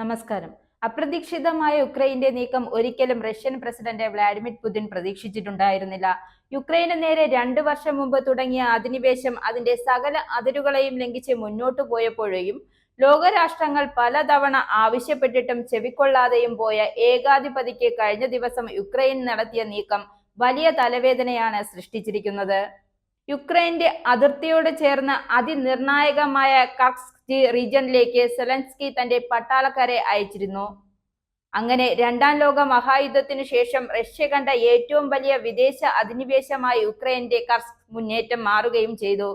നമസ്കാരം. അപ്രതീക്ഷിതമായ യുക്രൈന്റെ നീക്കം ഒരിക്കലും റഷ്യൻ പ്രസിഡന്റ് വ്ലാഡിമിർ പുതിൻ പ്രതീക്ഷിച്ചിട്ടുണ്ടായിരുന്നില്ല. യുക്രൈന് നേരെ രണ്ടു വർഷം മുമ്പ് തുടങ്ങിയ അധിനിവേശം അതിന്റെ സകല അതിരുകളെയും ലംഘിച്ച് മുന്നോട്ടു പോയപ്പോഴേയും ലോകരാഷ്ട്രങ്ങൾ പലതവണ ആവശ്യപ്പെട്ടിട്ടും ചെവിക്കൊള്ളാതെയും പോയ ഏകാധിപതിക്ക് കഴിഞ്ഞ ദിവസം യുക്രൈൻ നടത്തിയ നീക്കം വലിയ തലവേദനയാണ് സൃഷ്ടിച്ചിരിക്കുന്നത്. യുക്രൈന്റെ അതിർത്തിയോട് ചേർന്ന് അതിനിർണായകമായ കക്സ്റ്റി റീജിയനിലേക്ക് സെലൻസ്കി തന്റെ പട്ടാളക്കാരെ അയച്ചിരുന്നു. അങ്ങനെ രണ്ടാം ലോക മഹായുദ്ധത്തിനു ശേഷം റഷ്യ കണ്ട ഏറ്റവും വലിയ വിദേശ അധിനിവേശമായി യുക്രൈന്റെ കർസ് മുന്നേറ്റം മാറുകയും ചെയ്തു.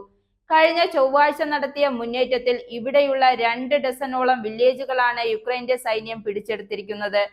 കഴിഞ്ഞ ചൊവ്വാഴ്ച നടത്തിയ മുന്നേറ്റത്തിൽ ഇവിടെയുള്ള രണ്ട് ഡസനോളം വില്ലേജുകളാണ് യുക്രൈന്റെ സൈന്യം പിടിച്ചെടുത്തിരിക്കുന്നത്.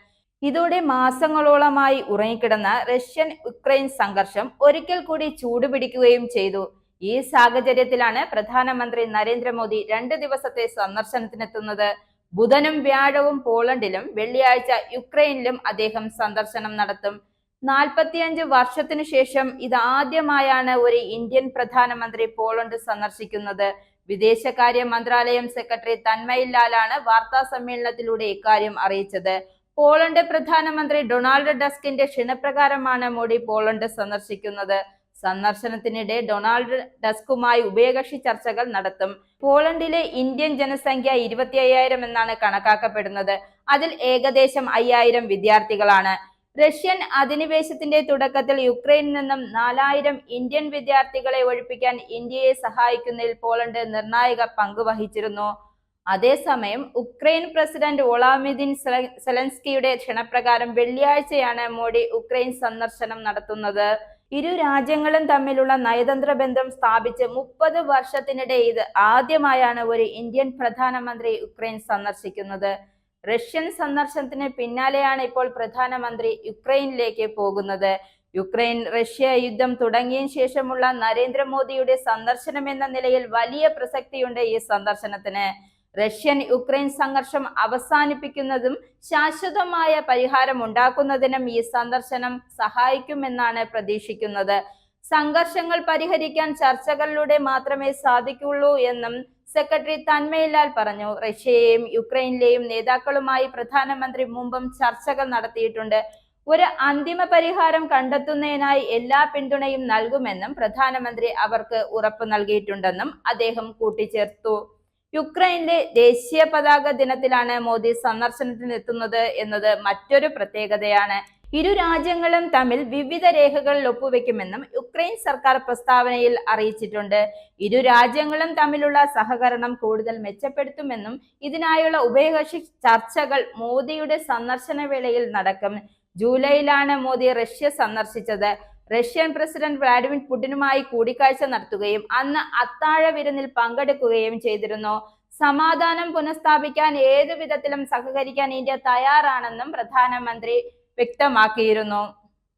ഇതോടെ മാസങ്ങളോളമായി ഉറങ്ങിക്കിടന്ന റഷ്യൻ ഉക്രൈൻ സംഘർഷം ഒരിക്കൽ കൂടി ചൂടുപിടിക്കുകയും ചെയ്തു. ഈ സാഹചര്യത്തിലാണ് പ്രധാനമന്ത്രി നരേന്ദ്രമോദി രണ്ട് ദിവസത്തെ സന്ദർശനത്തിനെത്തുന്നത്. ബുധനും വ്യാഴവും പോളണ്ടിലും വെള്ളിയാഴ്ച യുക്രൈനിലും അദ്ദേഹം സന്ദർശനം നടത്തും. നാൽപ്പത്തിയഞ്ച് വർഷത്തിനു ശേഷം ഇതാദ്യമായാണ് ഒരു ഇന്ത്യൻ പ്രധാനമന്ത്രി പോളണ്ട് സന്ദർശിക്കുന്നത്. വിദേശകാര്യ മന്ത്രാലയം സെക്രട്ടറി തന്മയിൽ ലാലാണ് വാർത്താ സമ്മേളനത്തിലൂടെ ഇക്കാര്യം അറിയിച്ചത്. പോളണ്ട് പ്രധാനമന്ത്രി ഡൊണാൾഡ് ഡസ്കിന്റെ ക്ഷണപ്രകാരമാണ് മോഡി പോളണ്ട് സന്ദർശിക്കുന്നത്. സന്ദർശനത്തിനിടെ ഡൊണാൾഡ് ഡസ്കുമായി ഉഭയകക്ഷി ചർച്ചകൾ നടത്തും. പോളണ്ടിലെ ഇന്ത്യൻ ജനസംഖ്യ ഇരുപത്തി അയ്യായിരം എന്നാണ് കണക്കാക്കപ്പെടുന്നത്. അതിൽ ഏകദേശം അയ്യായിരം വിദ്യാർത്ഥികളാണ്. റഷ്യൻ അധിനിവേശത്തിന്റെ തുടക്കത്തിൽ യുക്രൈനിൽ നിന്നും നാലായിരം ഇന്ത്യൻ വിദ്യാർത്ഥികളെ ഒഴിപ്പിക്കാൻ ഇന്ത്യയെ സഹായിക്കുന്നതിൽ പോളണ്ട് നിർണായക പങ്ക് വഹിച്ചിരുന്നു. അതേസമയം ഉക്രൈൻ പ്രസിഡന്റ് ഒളാമിദിൻ സെലൻസ്കിയുടെ ക്ഷണപ്രകാരം വെള്ളിയാഴ്ചയാണ് മോഡി ഉക്രൈൻ സന്ദർശനം നടത്തുന്നത്. ഇരു രാജ്യങ്ങളും തമ്മിലുള്ള നയതന്ത്ര ബന്ധം സ്ഥാപിച്ച് മുപ്പത് വർഷത്തിനിടെ ഇത് ആദ്യമായാണ് ഒരു ഇന്ത്യൻ പ്രധാനമന്ത്രി ഉക്രൈൻ സന്ദർശിക്കുന്നത്. റഷ്യൻ സന്ദർശനത്തിന് പിന്നാലെയാണ് ഇപ്പോൾ പ്രധാനമന്ത്രി യുക്രൈനിലേക്ക് പോകുന്നത്. യുക്രൈൻ റഷ്യ യുദ്ധം തുടങ്ങിയ ശേഷമുള്ള നരേന്ദ്രമോദിയുടെ സന്ദർശനം എന്ന നിലയിൽ വലിയ പ്രസക്തിയുണ്ട് ഈ സന്ദർശനത്തിന്. റഷ്യൻ യുക്രൈൻ സംഘർഷം അവസാനിപ്പിക്കുന്നതും ശാശ്വതമായ പരിഹാരം ഉണ്ടാക്കുന്നതിനും ഈ സന്ദർശനം സഹായിക്കുമെന്നാണ് പ്രതീക്ഷിക്കുന്നത്. സംഘർഷങ്ങൾ പരിഹരിക്കാൻ ചർച്ചകളിലൂടെ മാത്രമേ സാധിക്കുള്ളൂ എന്നും സെക്രട്ടറി തന്മയിലാൽ പറഞ്ഞു. റഷ്യയെയും യുക്രൈനിലെയും നേതാക്കളുമായി പ്രധാനമന്ത്രി മുമ്പും ചർച്ചകൾ നടത്തിയിട്ടുണ്ട്. ഒരു അന്തിമ പരിഹാരം കണ്ടെത്തുന്നതിനായി എല്ലാ പിന്തുണയും നൽകുമെന്നും പ്രധാനമന്ത്രി അവർക്ക് ഉറപ്പു നൽകിയിട്ടുണ്ടെന്നും അദ്ദേഹം കൂട്ടിച്ചേർത്തു. യുക്രൈനിലെ ദേശീയ പതാക ദിനത്തിലാണ് മോദി സന്ദർശനത്തിനെത്തുന്നത് എന്നത് മറ്റൊരു പ്രത്യേകതയാണ്. ഇരു രാജ്യങ്ങളും തമ്മിൽ വിവിധ രേഖകളിൽ ഒപ്പുവെക്കുമെന്നും യുക്രൈൻ സർക്കാർ പ്രസ്താവനയിൽ അറിയിച്ചിട്ടുണ്ട്. ഇരു രാജ്യങ്ങളും തമ്മിലുള്ള സഹകരണം കൂടുതൽ മെച്ചപ്പെടുത്തുമെന്നും ഇതിനായുള്ള ഉഭയകക്ഷി ചർച്ചകൾ മോദിയുടെ സന്ദർശന വേളയിൽ നടക്കും. ജൂലൈയിലാണ് മോദി റഷ്യ സന്ദർശിച്ചത്. റഷ്യൻ പ്രസിഡന്റ് വ്ളാഡിമിർ പുടിനുമായി കൂടിക്കാഴ്ച നടത്തുകയും അന്ന് അത്താഴ വിരുന്നിൽ പങ്കെടുക്കുകയും ചെയ്തിരുന്നു. സമാധാനം പുനഃസ്ഥാപിക്കാൻ ഏതു വിധത്തിലും സഹകരിക്കാൻ ഇന്ത്യ തയ്യാറാണെന്നും പ്രധാനമന്ത്രി വ്യക്തമാക്കിയിരുന്നു.